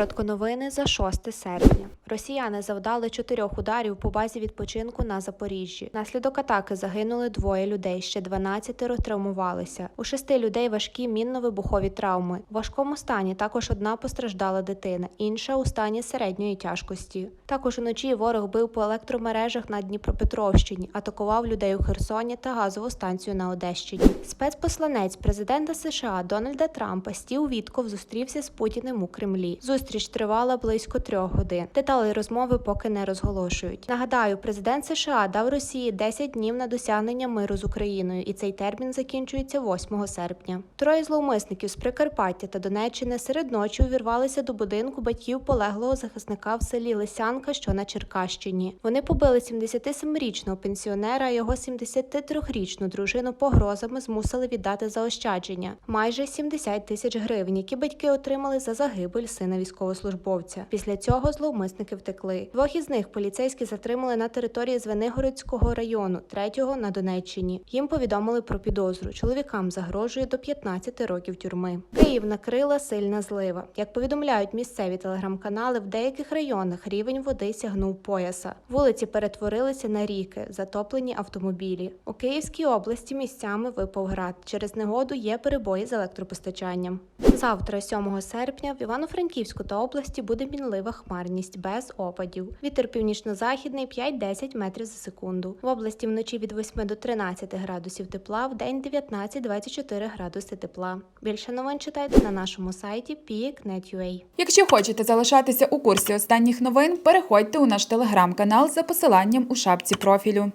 Коротко новини за 6 серпня. Росіяни завдали чотирьох ударів по базі відпочинку на Запоріжжі. Наслідок атаки загинули двоє людей, ще 12 травмувалися. У шести людей важкі мінно-вибухові травми. У важкому стані також одна постраждала дитина, інша у стані середньої тяжкості. Також уночі ворог бив по електромережах на Дніпропетровщині, атакував людей у Херсоні та газову станцію на Одещині. Спецпосланець президента США Дональда Трампа Стів Вітков зустрівся з Путіним у Кремлі. Зустріч тривала близько трьох годин. Деталі розмови поки не розголошують. Нагадаю, президент США дав Росії 10 днів на досягнення миру з Україною, і цей термін закінчується 8 серпня. Троє зловмисників з Прикарпаття та Донеччини серед ночі увірвалися до будинку батьків полеглого захисника в селі Лисянка, що на Черкащині. Вони побили 77-річного пенсіонера, а його 73-річну дружину погрозами змусили віддати заощадження майже 70 тисяч гривень, які батьки отримали за загибель сина військовослужбовця. Після цього зловмисники втекли. Двох із них поліцейські затримали на території Звенигородського району, третього на Донеччині. Їм повідомили про підозру. Чоловікам загрожує до 15 років тюрми. Київ накрила сильна злива. Як повідомляють місцеві телеграм-канали, в деяких районах рівень води сягнув пояса. Вулиці перетворилися на ріки, затоплені автомобілі. У Київській області місцями випав град. Через негоду є перебої з електропостачанням. Завтра, 7 серпня, в Івано-Франківську та області буде мінлива хмарність без опадів. Вітер північно-західний 5-10 метрів за секунду. В області вночі від 8 до 13 градусів тепла, в день 19-24 градуси тепла. Більше новин читайте на нашому сайті peak.net.ua. Якщо хочете залишатися у курсі останніх новин, переходьте у наш телеграм-канал за посиланням у шапці профілю.